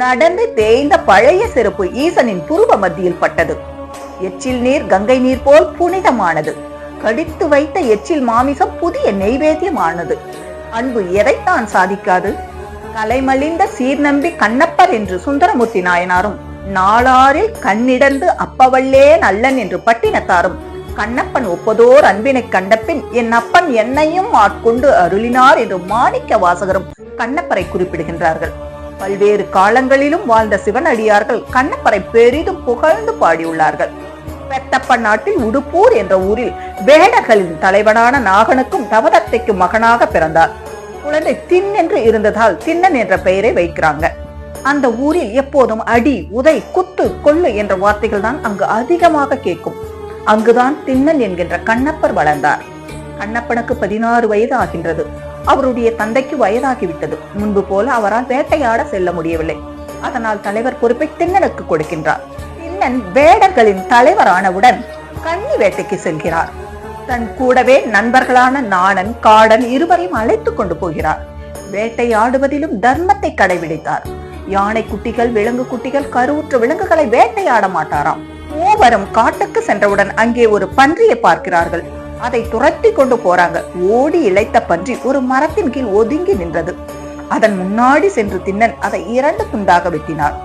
நடந்து தேய்ந்த பழைய செருப்பு ஈசனின் புருவ மத்தியில் பட்டது. எச்சில் நீர் கங்கை நீர் போல் புனிதமானது. கடித்து வைத்த எச்சில் மாமிசம் புதிய நெய்வேத்தியமானது. அன்பு எதைத்தான் சாதிக்காது? கலைமலிந்த சீர்நம்பி கண்ணப்பர் என்று சுந்தரமூர்த்தி நாயனாரும் நாளாரில் கண்ணிடந்து அப்பவள்ளே நல்லன் என்று பட்டினத்தாரும் கண்ணப்பன் ஒப்பதோர் அன்பினை கண்டபின் என் அப்பன் என்னையும் ஆட்கொண்டு அருளினார் என்று மாணிக்க வாசகரும் கண்ணப்பரை குறிப்பிடுகின்றார்கள். பல்வேறு காலங்களிலும் வாழ்ந்த சிவனடியார்கள் கண்ணப்பரை பெரிதும் புகழ்ந்து பாடியுள்ளார்கள். பெத்தப்ப நாட்டில் உடுப்பூர் என்ற ஊரில் வேடர்களின் தலைவனான நாகனுக்கும் தவதத்தைக்கும் மகனாக பிறந்தார். குழந்தை தின் என்று இருந்ததால் தின்னன் என்ற பெயரை வைக்கிறாங்க. அந்த ஊரில் எப்போதும் அடி உதை குத்து கொள்ளு என்ற வார்த்தைகள் தான் அங்கு அதிகமாக கேட்கும். அங்குதான் தின்னன் என்கின்ற கண்ணப்பர் வளர்ந்தார். கண்ணப்பனுக்கு பதினாறு வயது ஆகின்றது. அவருடைய தந்தைக்கு வயதாகிவிட்டது. முன்பு போல அவரால் வேட்டையாட செல்ல முடியவில்லை. அதனால் தலைவர் பொறுப்பை திண்ணனுக்கு கொடுக்கின்றார். திண்ணன் வேடர்களின் தலைவரானவுடன் கன்னி வேட்டைக்கு செல்கிறார். தன் கூடவே நண்பர்களான நாணன் காடன் இருவரையும் அழைத்துக் கொண்டு போகிறார். வேட்டையாடுவதிலும் தர்மத்தை கடைபிடித்தார். யானை குட்டிகள் விலங்கு குட்டிகள் கருவுற்ற விலங்குகளை வேட்டையாட மாட்டாராம். மூவரும் காட்டுக்கு சென்றவுடன் அங்கே ஒரு பன்றியை பார்க்கிறார்கள். அதை துரத்தி கொண்டு போறாங்க. ஓடி இழைத்த பன்றி ஒரு மரத்தின் கீழ் ஒதுங்கி நின்றது. அதன் முன்னாடி சென்று தின்னன் அதை இரண்டு துண்டாக வெட்டினார்